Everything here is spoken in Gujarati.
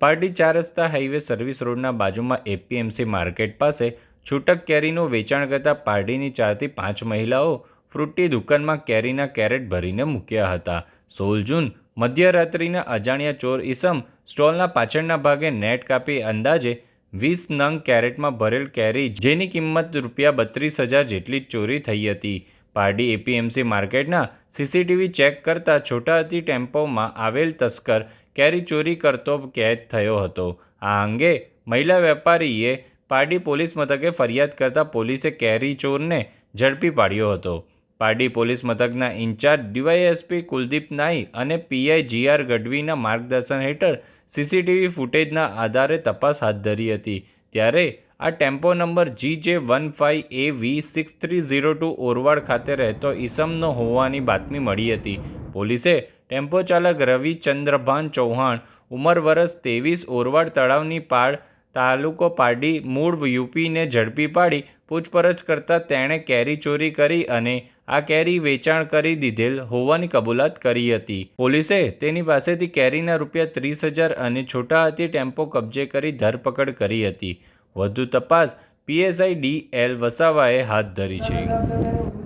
પારડી ચાર રસ્તા હાઈવે સર્વિસ રોડના બાજુમાં એપીએમસી માર્કેટ પાસે છૂટક કેરીનું વેચાણ કરતા પાર્ટીની ચારથી પાંચ મહિલાઓ ફ્રૂટની દુકાનમાં કેરીના કેરેટ ભરીને મૂક્યા હતા. સોળ જૂન, મધ્યરાત્રિના અજાણ્યા ચોર ઈસમ સ્ટોલના પાછળના ભાગે નેટ કાપી અંદાજે વીસ નંગ કેરેટમાં ભરેલ કેરી જેની કિંમત રૂપિયા બત્રીસ હજાર જેટલી ચોરી થઈ હતી. પારડી એપીએમસી માર્કેટના સીસીટીવી ચેક કરતા છોટાહાતી ટેમ્પોમાં આવેલ તસ્કર કેરી ચોરી કરતો કેદ થયો હતો. આ અંગે મહિલા વેપારીએ પારડી પોલીસ મથકે ફરિયાદ કરતા પોલીસે કેરી ચોરને ઝડપી પાડ્યો હતો. પારડી પોલીસ મથકના ઇન્ચાર્જ ડીવાયએસપી કુલદીપ નાઈ અને પીઆઈ જીઆર ગઢવીના માર્ગદર્શન હેઠળ સીસીટીવી ફૂટેજના આધારે તપાસ હાથ ધરી હતી. ત્યારે આ tempo number G J one five A V six three zero two Orvad ખાતે રહેતો ઈસમનો હોવાની બાતમી મળી હતી પોલીસે ટેમ્પો ચાલક રવિ ચંદ્રભાન ચૌહાણ, ઉંમર વર્ષ ત્રેવીસ, ઓરવાડ તળાવની પાળ તાલુકો પાડી મૂળ યુપીને ઝડપી પાડી પૂછપરછ કરતા તેણે કેરી ચોરી કરી અને આ કેરી વેચાણ કરી દીધેલ હોવાની કબૂલાત કરી હતી. પોલીસે તેની પાસેથી કેરીના રૂપિયા ત્રીસ હજાર અને છોટા હાથી ટેમ્પો કબજે કરી ધરપકડ કરી હતી. વધુ તપાસ પીએસઆઈ ડી એલ વસાવાએ હાથ ધરી છે.